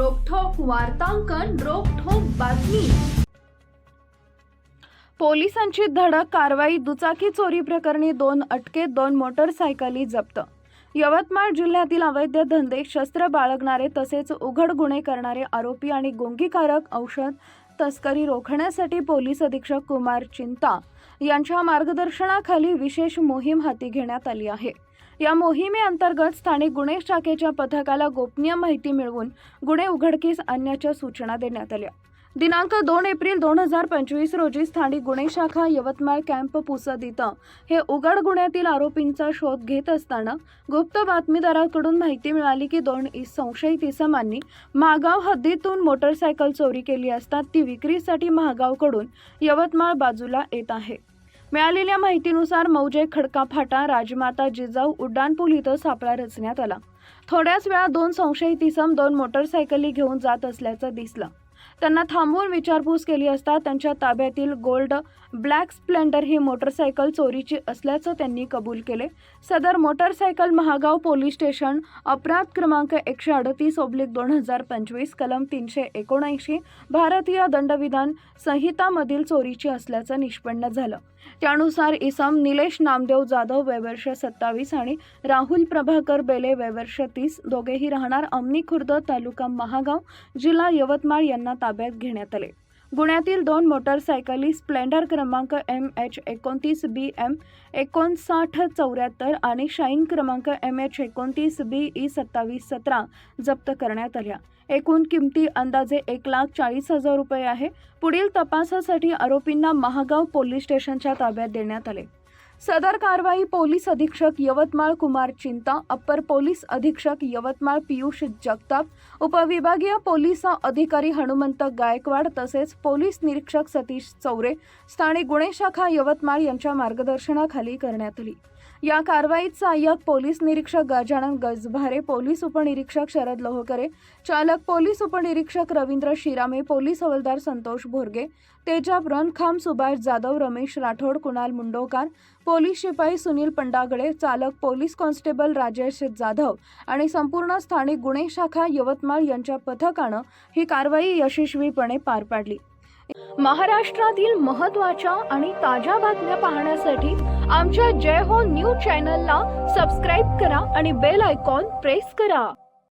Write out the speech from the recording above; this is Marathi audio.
वार्तांकन रोखोक बातमी. पोलिसांची धडक कारवाई दुचाकी चोरी प्रकरणी दोन अटके दोन मोटरसायकली जप्त. यवतमाळ जिल्ह्यातील अवैध धंदे शस्त्र बाळगणारे तसेच उघड गुन्हे करणारे आरोपी आणि गुंगीकारक औषध तस्करी रोखण्यासाठी पोलीस अधीक्षक कुमार चिंता यांच्या मार्गदर्शनाखाली विशेष मोहीम हाती घेण्यात आली आहे. या मोहिमेअंतर्गत स्थानिक गुन्हे शाखेच्या पथकाला गोपनीय माहिती मिळवून गुन्हे उघडकीस आणण्याच्या सूचना देण्यात आल्या. दिनांक दोन एप्रिल दोन हजार पंचवीस रोजी स्थानिक गुन्हे शाखा यवतमाळ कॅम्प पुसद इथं हे उघड गुन्ह्यातील आरोपींचा शोध घेत असताना गुप्त बातमीदाराकडून माहिती मिळाली की दोन संशयित इसमांनी महागाव हद्दीतून मोटरसायकल चोरी केली असता ती विक्रीसाठी महागावकडून यवतमाळ बाजूला येत आहे. मिळालेल्या माहितीनुसार मौजे खडका फाटा राजमाता जिजाऊ उड्डाणपूल इथं सापळा रचण्यात आला. थोड्याच वेळात दोन संशयित इसम दोन मोटरसायकली घेऊन जात असल्याचं दिसलं. त्यांना थांबवून विचारपूस केली असता त्यांच्या ताब्यातील गोल्ड ब्लॅक स्प्लेंडर ही मोटरसायकल चोरीची असल्याचं त्यांनी कबूल केले. सदर मोटरसायकल महागाव पोलीस स्टेशन अपराध क्रमांक एकशे अडतीस ओब्लिक दोन हजार पंचवीस कलम तीनशे एकोणऐंशी भारतीय दंडविधान संहितामधील चोरीची असल्याचं निष्पन्न झालं. त्यानुसार इसम निलेश नामदेव जाधव वयवर्ष सत्तावीस आणि राहुल प्रभाकर बेले वयवर्ष तीस. दोघेही राहणार अमनी खुर्द तालुका महागाव जिल्हा यवतमाळ यांना ताब्यात घेण्यात आले. गुण्यातील दोन मोटरसायकली स्प्लेंडर क्रमांक एम एच एकोणतीस बी एम एकोणसाठ चौऱ्याहत्तर आणि शाईन क्रमांक एम एच एकोणतीस बी ई सत्तावीस सतरा जप्त करण्यात आल्या. एकूण किमती अंदाजे एक लाख चाळीस हजार रुपये आहे. पुढील तपासासाठी आरोपींना महागाव पोलीस स्टेशनच्या ताब्यात देण्यात आले. सदर कारवाई पोलीस अधीक्षक यवतमाळ कुमार चिंता अप्पर पोलीस अधीक्षक यवतमाळ पियुष जगताप उपविभागीय पोलीस अधिकारी हनुमंत गायकवाड तसेच पोलीस निरीक्षक सतीश चौरे स्थानिक गुन्हे शाखा यवतमाळ यांच्या मार्गदर्शनाखाली करण्यात आली. या कारवाईत सहाय्यक पोलीस निरीक्षक गजानन गजभारे पोलीस उपनिरीक्षक शरद लोहकरे चालक पोलीस उपनिरीक्षक रवींद्र शिरामे पोलीस हवलदार संतोष भोरगे तेजाब रणखाम सुभाष जाधव रमेश राठोड कुणाल मुंडोकार पोलीस शिपाई सुनील पंडागळे चालक पोलीस कॉन्स्टेबल राजेश जाधव आणि संपूर्ण स्थानिक गुन्हे शाखा यवतमाळ यांच्या पथकानं ही कारवाई यशस्वीपणे पार पाडली. महाराष्ट्रातील महत्त्वाच्या आणि ताज्या बातम्या पाहण्यासाठी आमच्या जय हो न्यूज चॅनलला सबस्क्राईब करा आणि बेल आयकॉन प्रेस करा.